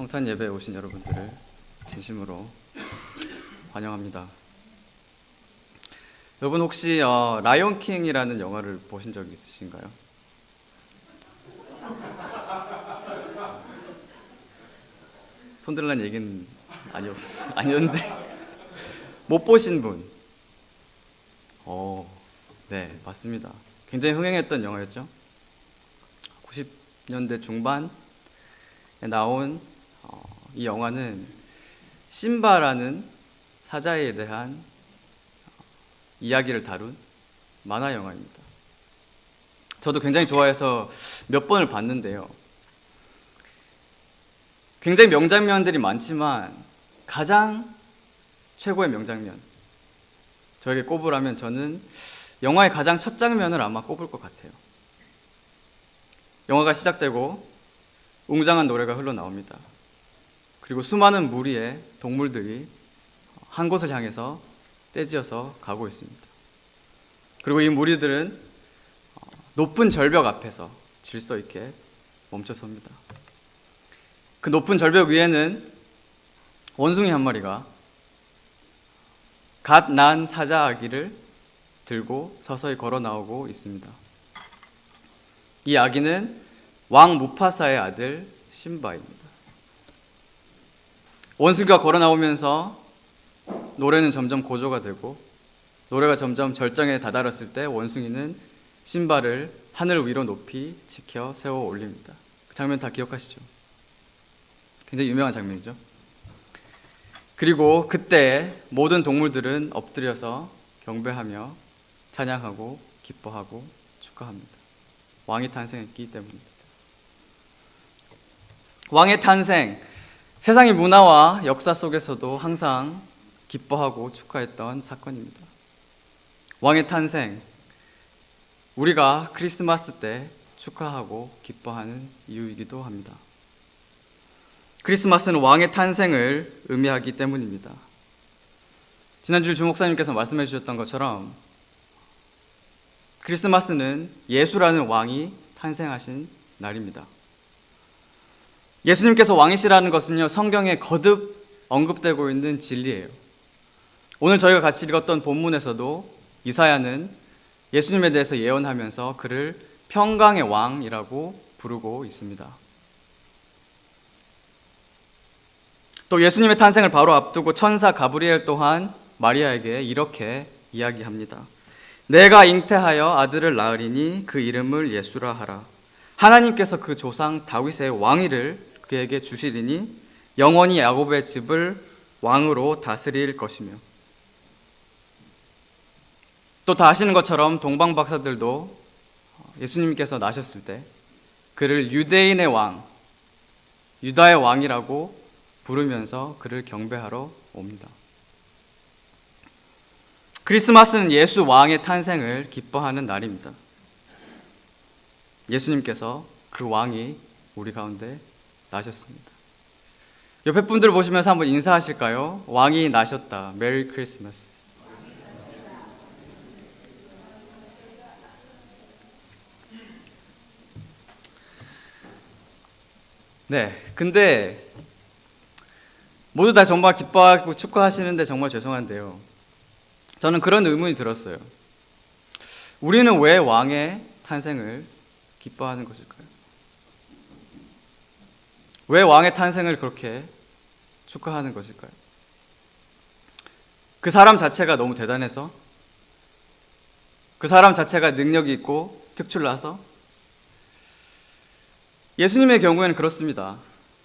성탄 예배에 오신 여러분들을 진심으로 환영합니다. 여러분 혹시 어, 라이온 킹이라는 영화를 보신 적 있으신가요? 손들란 얘기는 아니었 아니었는데 못 보신 분. 어, 네 맞습니다. 굉장히 흥행했던 영화였죠. 90년대 중반에 나온 어, 이 영화는 심바라는 사자에 대한 어, 이야기를 다룬 만화 영화입니다. 저도 굉장히 좋아해서 몇 번을 봤는데요. 굉장히 명장면들이 많지만 가장 최고의 명장면 저에게 꼽으라면 저는 영화의 가장 첫 장면을 아마 꼽을 것 같아요. 영화가 시작되고 웅장한 노래가 흘러나옵니다. 그리고 수많은 무리의 동물들이 한 곳을 향해서 떼지어서 가고 있습니다. 그리고 이 무리들은 높은 절벽 앞에서 질서 있게 멈춰 섭니다. 그 높은 절벽 위에는 원숭이 한 마리가 갓 난 사자 아기를 들고 서서히 걸어 나오고 있습니다. 이 아기는 왕 무파사의 아들 신바입니다. 원숭이가 걸어 나오면서 노래는 점점 고조가 되고 노래가 점점 절정에 다다랐을 때 원숭이는 신바를 하늘 위로 높이 지켜 세워 올립니다. 그 장면 다 기억하시죠? 굉장히 유명한 장면이죠. 그리고 그때 모든 동물들은 엎드려서 경배하며 찬양하고 기뻐하고 축하합니다. 왕이 탄생했기 때문입니다. 왕의 탄생, 세상의 문화와 역사 속에서도 항상 기뻐하고 축하했던 사건입니다. 왕의 탄생, 우리가 크리스마스 때 축하하고 기뻐하는 이유이기도 합니다. 크리스마스는 왕의 탄생을 의미하기 때문입니다. 지난주 주목사님께서 말씀해 주셨던 것처럼 크리스마스는 예수라는 왕이 탄생하신 날입니다. 예수님께서 왕이시라는 것은요, 성경에 거듭 언급되고 있는 진리예요. 오늘 저희가 같이 읽었던 본문에서도 이사야는 예수님에 대해서 예언하면서 그를 평강의 왕이라고 부르고 있습니다. 또 예수님의 탄생을 바로 앞두고 천사 가브리엘 또한 마리아에게 이렇게 이야기합니다. 내가 잉태하여 아들을 낳으리니 그 이름을 예수라 하라. 하나님께서 그 조상 다윗의 왕위를 그에게 주시리니 영원히 야곱의 집을 왕으로 다스릴 것이며 또 다 아시는 것처럼 동방 박사들도 예수님께서 나셨을 때 그를 유대인의 왕, 유다의 왕이라고 부르면서 그를 경배하러 옵니다. 크리스마스는 예수 왕의 탄생을 기뻐하는 날입니다. 예수님께서 그 왕이 우리 가운데 나셨습니다. 옆에 분들 보시면서 한번 인사하실까요? 왕이 나셨다. 메리 크리스마스. 네, 근데 모두 다 정말 기뻐하고 축하하시는데 정말 죄송한데요. 저는 그런 의문이 들었어요. 우리는 왜 왕의 탄생을 기뻐하는 것일까요? 왜 왕의 탄생을 그렇게 축하하는 것일까요? 그 사람 자체가 너무 대단해서 그 사람 자체가 능력이 있고 특출나서 예수님의 경우에는 그렇습니다.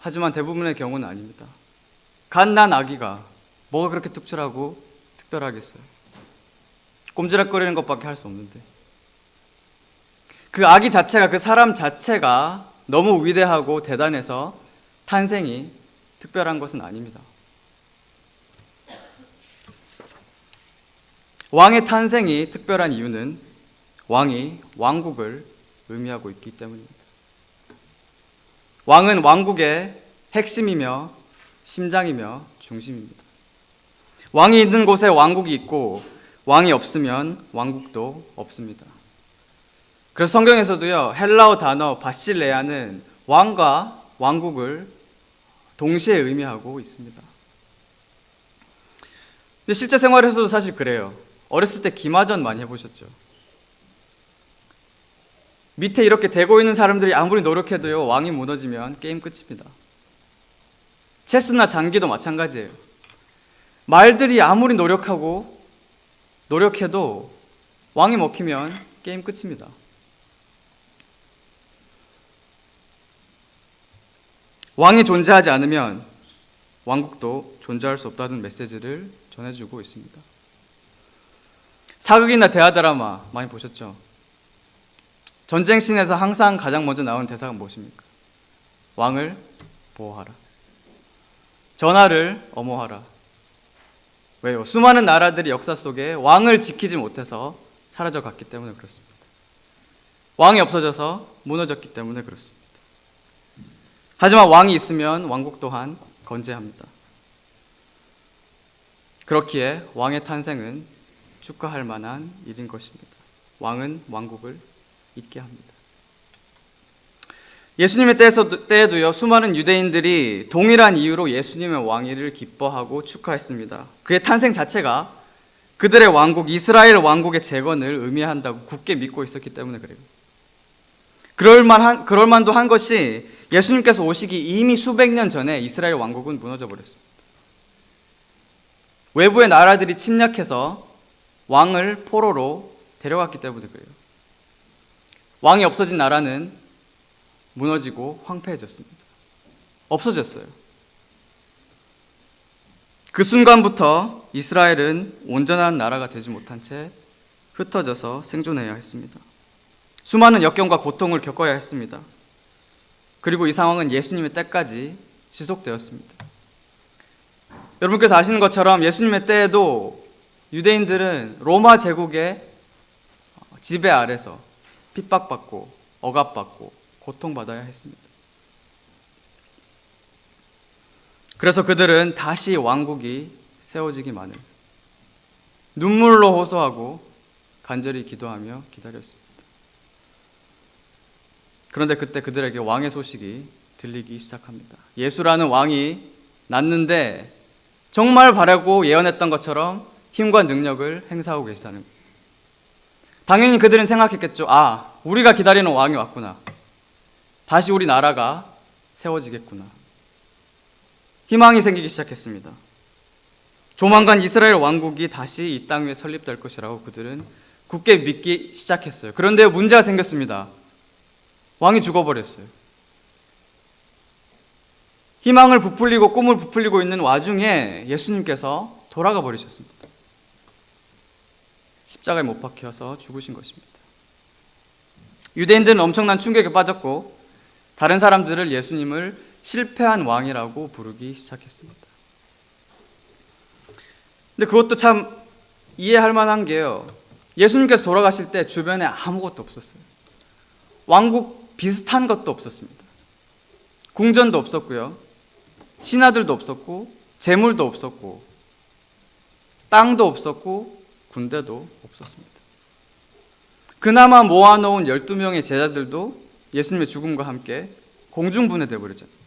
하지만 대부분의 경우는 아닙니다. 갓난 아기가 뭐가 그렇게 특출하고 특별하겠어요? 꼼지락거리는 것밖에 할 수 없는데. 그 아기 자체가 그 사람 자체가 너무 위대하고 대단해서 탄생이 특별한 것은 아닙니다. 왕의 탄생이 특별한 이유는 왕이 왕국을 의미하고 있기 때문입니다. 왕은 왕국의 핵심이며 심장이며 중심입니다. 왕이 있는 곳에 왕국이 있고 왕이 없으면 왕국도 없습니다. 그래서 성경에서도요 헬라어 단어 바실레아는 왕과 왕국을 동시에 의미하고 있습니다. 근데 실제 생활에서도 사실 그래요. 어렸을 때 기마전 많이 해보셨죠? 밑에 이렇게 대고 있는 사람들이 아무리 노력해도요, 왕이 무너지면 게임 끝입니다. 체스나 장기도 마찬가지예요. 말들이 아무리 노력하고 노력해도 왕이 먹히면 게임 끝입니다. 왕이 존재하지 않으면 왕국도 존재할 수 없다는 메시지를 전해주고 있습니다. 사극이나 대하 드라마 많이 보셨죠? 전쟁 씬에서 항상 가장 먼저 나오는 대사가 무엇입니까? 왕을 보호하라. 전하를 엄호하라. 왜요? 수많은 나라들이 역사 속에 왕을 지키지 못해서 사라져 갔기 때문에 그렇습니다. 왕이 없어져서 무너졌기 때문에 그렇습니다. 하지만 왕이 있으면 왕국 또한 건재합니다. 그렇기에 왕의 탄생은 축하할 만한 일인 것입니다. 왕은 왕국을 있게 합니다. 예수님의 때에서, 때에도요, 수많은 유대인들이 동일한 이유로 예수님의 왕위를 기뻐하고 축하했습니다. 그의 탄생 자체가 그들의 왕국, 이스라엘 왕국의 재건을 의미한다고 굳게 믿고 있었기 때문에 그래요. 그럴만한, 그럴만도 한 것이 예수님께서 오시기 이미 수백 년 전에 이스라엘 왕국은 무너져 버렸습니다. 외부의 나라들이 침략해서 왕을 포로로 데려갔기 때문에 그래요. 왕이 없어진 나라는 무너지고 황폐해졌습니다. 없어졌어요. 그 순간부터 이스라엘은 온전한 나라가 되지 못한 채 흩어져서 생존해야 했습니다. 수많은 역경과 고통을 겪어야 했습니다. 그리고 이 상황은 예수님의 때까지 지속되었습니다. 여러분께서 아시는 것처럼 예수님의 때에도 유대인들은 로마 제국의 지배 아래서 핍박받고 억압받고 고통받아야 했습니다. 그래서 그들은 다시 왕국이 세워지기만을 눈물로 호소하고 간절히 기도하며 기다렸습니다. 그런데 그때 그들에게 왕의 소식이 들리기 시작합니다. 예수라는 왕이 났는데 정말 바라고 예언했던 것처럼 힘과 능력을 행사하고 계시다는 것. 당연히 그들은 생각했겠죠. 아, 우리가 기다리는 왕이 왔구나. 다시 우리 나라가 세워지겠구나. 희망이 생기기 시작했습니다. 조만간 이스라엘 왕국이 다시 이 땅 위에 설립될 것이라고 그들은 굳게 믿기 시작했어요. 그런데 문제가 생겼습니다. 왕이 죽어버렸어요. 희망을 부풀리고 꿈을 부풀리고 있는 와중에 예수님께서 돌아가 버리셨습니다. 십자가에 못 박혀서 죽으신 것입니다. 유대인들은 엄청난 충격에 빠졌고 다른 사람들을 예수님을 실패한 왕이라고 부르기 시작했습니다. 근데 그것도 참 이해할 만한 게요. 예수님께서 돌아가실 때 주변에 아무것도 없었어요. 왕국 비슷한 것도 없었습니다. 궁전도 없었고요. 신하들도 없었고 재물도 없었고 땅도 없었고 군대도 없었습니다. 그나마 모아놓은 12명의 제자들도 예수님의 죽음과 함께 공중분해되어 버렸잖아요.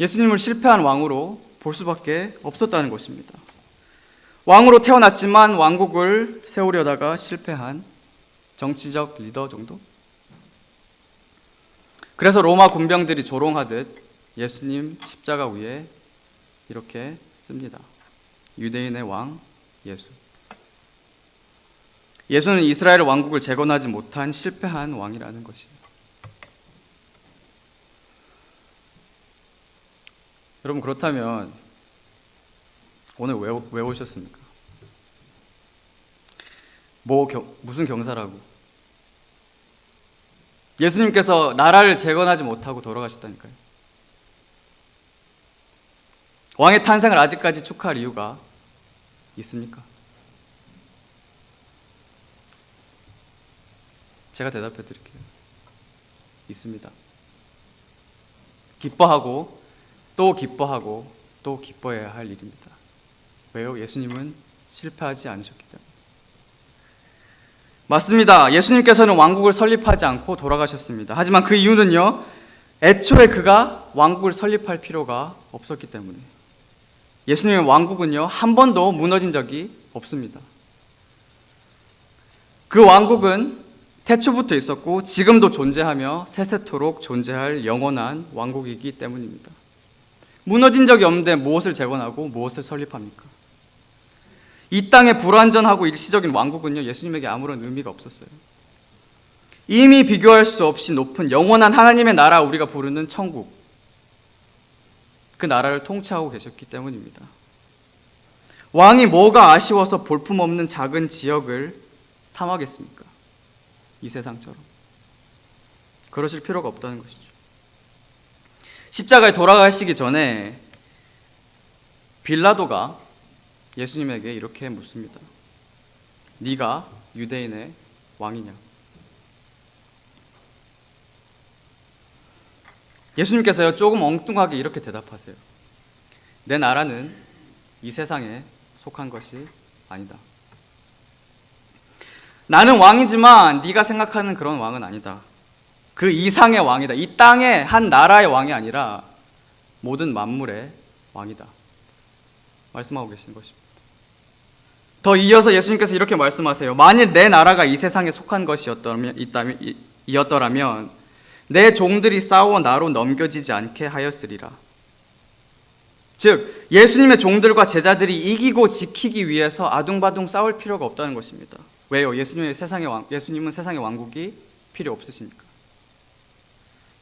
예수님을 실패한 왕으로 볼 수밖에 없었다는 것입니다. 왕으로 태어났지만 왕국을 세우려다가 실패한 정치적 리더 정도? 그래서 로마 군병들이 조롱하듯 예수님 십자가 위에 이렇게 씁니다. 유대인의 왕 예수. 예수는 이스라엘 왕국을 재건하지 못한 실패한 왕이라는 것입니다. 여러분 그렇다면 오늘 왜, 왜 오셨습니까? 뭐 경, 무슨 경사라고? 예수님께서 나라를 재건하지 못하고 돌아가셨다니까요. 왕의 탄생을 아직까지 축하할 이유가 있습니까? 제가 대답해 드릴게요. 있습니다. 기뻐하고 또 기뻐하고 또 기뻐해야 할 일입니다. 왜요? 예수님은 실패하지 않으셨기 때문에. 맞습니다. 예수님께서는 왕국을 설립하지 않고 돌아가셨습니다. 하지만 그 이유는요, 애초에 그가 왕국을 설립할 필요가 없었기 때문에 예수님의 왕국은요 한 번도 무너진 적이 없습니다. 그 왕국은 태초부터 있었고 지금도 존재하며 세세토록 존재할 영원한 왕국이기 때문입니다. 무너진 적이 없는데 무엇을 재건하고 무엇을 설립합니까? 이 땅의 불완전하고 일시적인 왕국은요 예수님에게 아무런 의미가 없었어요. 이미 비교할 수 없이 높은 영원한 하나님의 나라 우리가 부르는 천국 그 나라를 통치하고 계셨기 때문입니다. 왕이 뭐가 아쉬워서 볼품없는 작은 지역을 탐하겠습니까? 이 세상처럼. 그러실 필요가 없다는 것이죠. 십자가에 돌아가시기 전에 빌라도가 예수님에게 이렇게 묻습니다. 네가 유대인의 왕이냐? 예수님께서요 조금 엉뚱하게 이렇게 대답하세요. 내 나라는 이 세상에 속한 것이 아니다. 나는 왕이지만 네가 생각하는 그런 왕은 아니다. 그 이상의 왕이다. 이 땅의 한 나라의 왕이 아니라 모든 만물의 왕이다. 말씀하고 계시는 것입니다. 더 이어서 예수님께서 이렇게 말씀하세요. 만일 내 나라가 이 세상에 속한 것이었다면 있다면 이- 이었더라면 내 종들이 싸워 나로 넘겨지지 않게 하였으리라. 즉 예수님의 종들과 제자들이 이기고 지키기 위해서 아둥바둥 싸울 필요가 없다는 것입니다. 왜요? 예수님의 세상의 왕, 예수님은 세상의 왕국이 필요 없으시니까.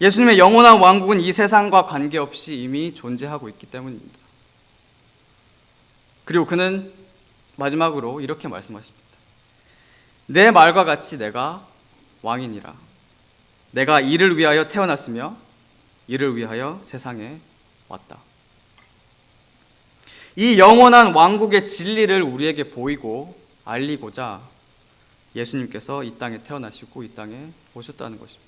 예수님의 영원한 왕국은 이 세상과 관계없이 이미 존재하고 있기 때문입니다. 그리고 그는 마지막으로 이렇게 말씀하십니다. 내 말과 같이 내가 왕이니라. 내가 이를 위하여 태어났으며 이를 위하여 세상에 왔다. 이 영원한 왕국의 진리를 우리에게 보이고 알리고자 예수님께서 이 땅에 태어나시고 이 땅에 오셨다는 것입니다.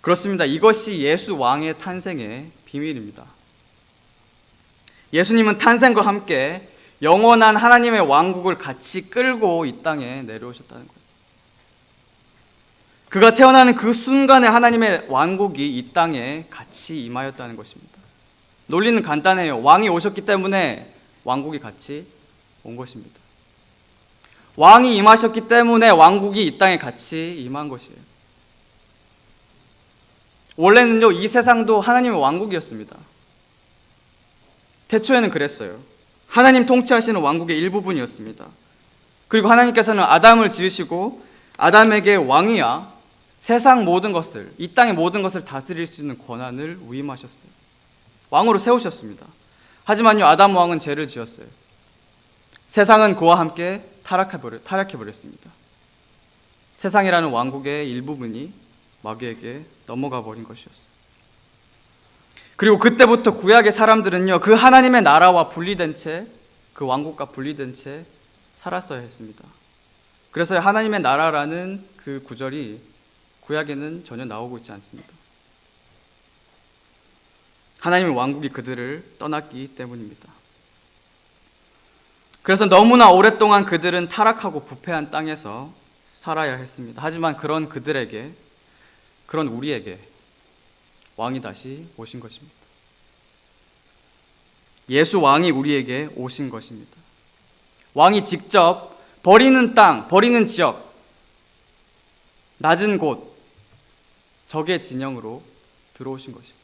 그렇습니다. 이것이 예수 왕의 탄생의 비밀입니다. 예수님은 탄생과 함께 영원한 하나님의 왕국을 같이 끌고 이 땅에 내려오셨다는 거예요. 그가 태어나는 그 순간에 하나님의 왕국이 이 땅에 같이 임하였다는 것입니다. 논리는 간단해요. 왕이 오셨기 때문에 왕국이 같이 온 것입니다. 왕이 임하셨기 때문에 왕국이 이 땅에 같이 임한 것이에요. 원래는요, 이 세상도 하나님의 왕국이었습니다. 태초에는 그랬어요. 하나님 통치하시는 왕국의 일부분이었습니다. 그리고 하나님께서는 아담을 지으시고 아담에게 왕이야 세상 모든 것을, 이 땅의 모든 것을 다스릴 수 있는 권한을 위임하셨어요. 왕으로 세우셨습니다. 하지만요, 아담 왕은 죄를 지었어요. 세상은 그와 함께 타락해버려, 타락해버렸습니다. 세상이라는 왕국의 일부분이 마귀에게 넘어가 버린 것이었어요. 그리고 그때부터 구약의 사람들은요, 그 하나님의 나라와 분리된 채, 그 왕국과 분리된 채 살았어야 했습니다. 그래서 하나님의 나라라는 그 구절이 구약에는 전혀 나오고 있지 않습니다. 하나님의 왕국이 그들을 떠났기 때문입니다. 그래서 너무나 오랫동안 그들은 타락하고 부패한 땅에서 살아야 했습니다. 하지만 그런 그들에게, 그런 우리에게 왕이 다시 오신 것입니다. 예수 왕이 우리에게 오신 것입니다. 왕이 직접 버리는 땅, 버리는 지역, 낮은 곳, 적의 진영으로 들어오신 것입니다.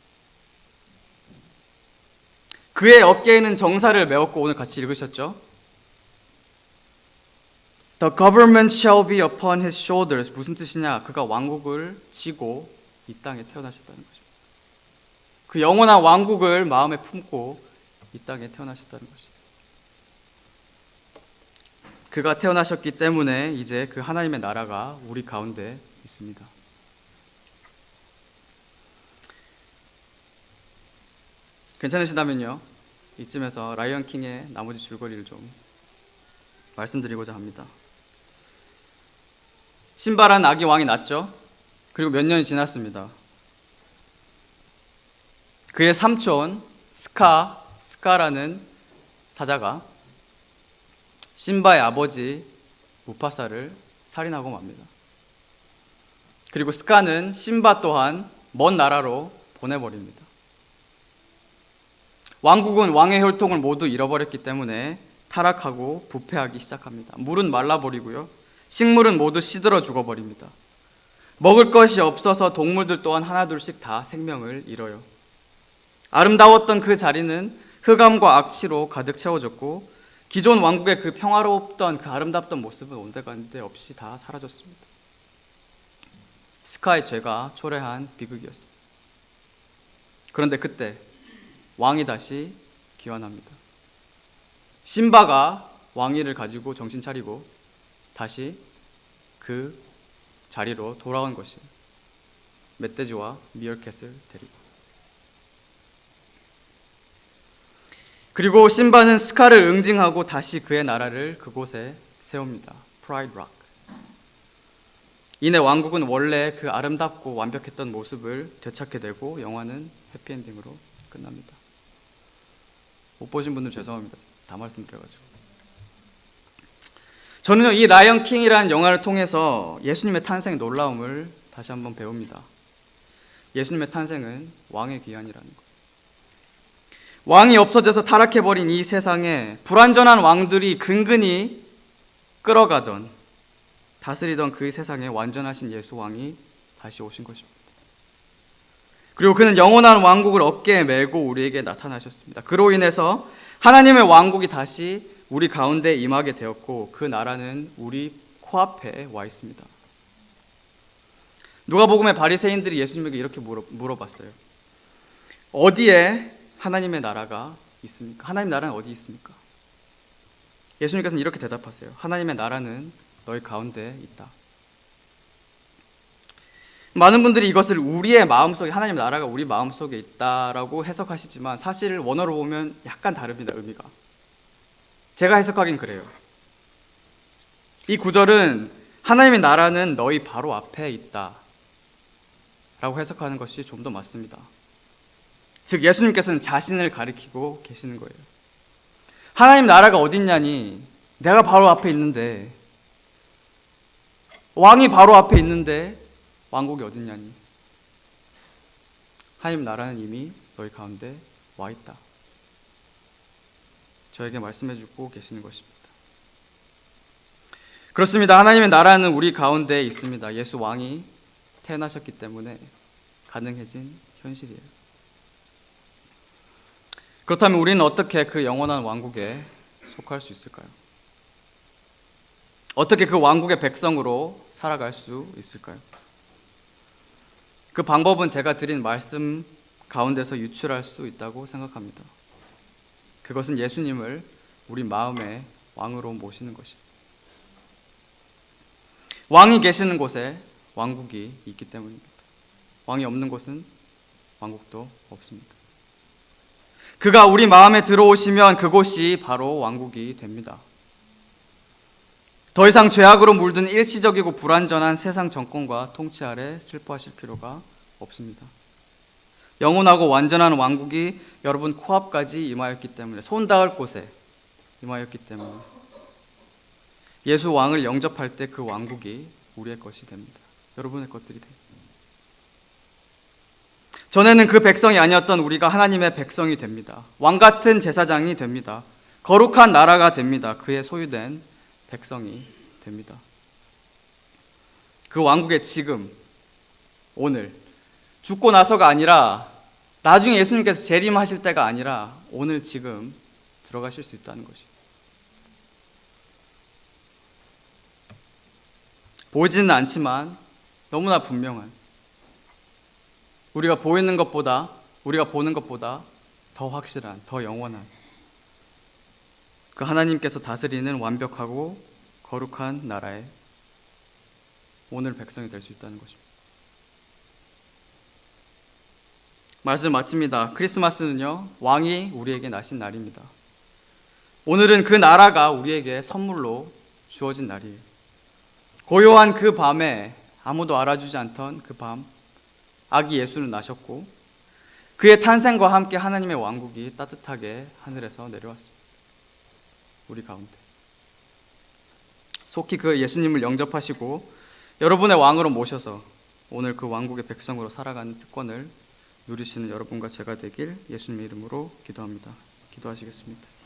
그의 어깨에는 정사를 메었고 오늘 같이 읽으셨죠? The government shall be upon his shoulders. 무슨 뜻이냐? 그가 왕국을 지고 이 땅에 태어나셨다는 것입니다. 그 영원한 왕국을 마음에 품고 이 땅에 태어나셨다는 것입니다. 그가 태어나셨기 때문에 이제 그 하나님의 나라가 우리 가운데 있습니다. 괜찮으시다면요. 이쯤에서 라이언 킹의 나머지 줄거리를 좀 말씀드리고자 합니다. 신바란 아기 왕이 났죠. 그리고 몇 년이 지났습니다. 그의 삼촌 스카 스카라는 사자가 신바의 아버지 무파사를 살인하고 맙니다. 그리고 스카는 신바 또한 먼 나라로 보내버립니다. 왕국은 왕의 혈통을 모두 잃어버렸기 때문에 타락하고 부패하기 시작합니다. 물은 말라버리고요. 식물은 모두 시들어 죽어버립니다. 먹을 것이 없어서 동물들 또한 하나둘씩 다 생명을 잃어요. 아름다웠던 그 자리는 흑암과 악취로 가득 채워졌고 기존 왕국의 그 평화롭던 그 아름답던 모습은 온데간데 없이 다 사라졌습니다. 스카의 죄가 초래한 비극이었습니다. 그런데 그때 왕이 다시 귀환합니다. 신바가 왕위를 가지고 정신 차리고 다시 그 자리로 돌아온 것이 멧돼지와 미어캣을 데리고 그리고 신바는 스카를 응징하고 다시 그의 나라를 그곳에 세웁니다. 프라이드 락. 이내 왕국은 원래 그 아름답고 완벽했던 모습을 되찾게 되고 영화는 해피엔딩으로 끝납니다. 못 보신 분들 죄송합니다. 다 말씀드려가지고. 저는요 이 라이언 킹이라는 영화를 통해서 예수님의 탄생의 놀라움을 다시 한번 배웁니다. 예수님의 탄생은 왕의 귀환이라는 것. 왕이 없어져서 타락해버린 이 세상에 불완전한 왕들이 근근히 끌어가던 다스리던 그 세상에 완전하신 예수 왕이 다시 오신 것입니다. 그리고 그는 영원한 왕국을 어깨에 메고 우리에게 나타나셨습니다. 그로 인해서 하나님의 왕국이 다시 우리 가운데 임하게 되었고 그 나라는 우리 코앞에 와 있습니다. 누가복음의 바리새인들이 예수님에게 이렇게 물어, 물어봤어요. 어디에 하나님의 나라가 있습니까? 하나님 나라는 어디 있습니까? 예수님께서는 이렇게 대답하세요. 하나님의 나라는 너희 가운데 있다. 많은 분들이 이것을 우리의 마음속에 하나님 나라가 우리 마음속에 있다라고 해석하시지만 사실 원어로 보면 약간 다릅니다. 의미가. 제가 해석하긴 그래요. 이 구절은 하나님의 나라는 너희 바로 앞에 있다. 라고 해석하는 것이 좀 더 맞습니다. 즉 예수님께서는 자신을 가리키고 계시는 거예요. 하나님 나라가 어딨냐니 내가 바로 앞에 있는데 왕이 바로 앞에 있는데 왕국이 어딨냐니 하나님 나라는 이미 너희 가운데 와 있다. 저에게 말씀해 주고 계시는 것입니다. 그렇습니다. 하나님의 나라는 우리 가운데 있습니다. 예수 왕이 태어나셨기 때문에 가능해진 현실이에요. 그렇다면 우리는 어떻게 그 영원한 왕국에 속할 수 있을까요? 어떻게 그 왕국의 백성으로 살아갈 수 있을까요? 그 방법은 제가 드린 말씀 가운데서 유출할 수 있다고 생각합니다. 그것은 예수님을 우리 마음의 왕으로 모시는 것입니다. 왕이 계시는 곳에 왕국이 있기 때문입니다. 왕이 없는 곳은 왕국도 없습니다. 그가 우리 마음에 들어오시면 그곳이 바로 왕국이 됩니다. 더 이상 죄악으로 물든 일시적이고 불완전한 세상 정권과 통치 아래 슬퍼하실 필요가 없습니다. 영원하고 완전한 왕국이 여러분 코앞까지 임하였기 때문에 손 닿을 곳에 임하였기 때문에 예수 왕을 영접할 때 그 왕국이 우리의 것이 됩니다. 여러분의 것들이 됩니다. 전에는 그 백성이 아니었던 우리가 하나님의 백성이 됩니다. 왕 같은 제사장이 됩니다. 거룩한 나라가 됩니다. 그의 소유된 백성이 됩니다. 그 왕국의 지금, 오늘, 죽고 나서가 아니라 나중에 예수님께서 재림하실 때가 아니라 오늘 지금 들어가실 수 있다는 것이. 보이지는 않지만 너무나 분명한 우리가 보이는 것보다 우리가 보는 것보다 더 확실한 더 영원한 그 하나님께서 다스리는 완벽하고 거룩한 나라에 오늘 백성이 될 수 있다는 것입니다. 말씀 마칩니다. 크리스마스는요, 왕이 우리에게 나신 날입니다. 오늘은 그 나라가 우리에게 선물로 주어진 날이에요. 고요한 그 밤에 아무도 알아주지 않던 그 밤, 아기 예수는 나셨고, 그의 탄생과 함께 하나님의 왕국이 따뜻하게 하늘에서 내려왔습니다. 우리 가운데. 속히 그 예수님을 영접하시고 여러분의 왕으로 모셔서 오늘 그 왕국의 백성으로 살아가는 특권을 누리시는 여러분과 제가 되길 예수님의 이름으로 기도합니다. 기도하시겠습니다.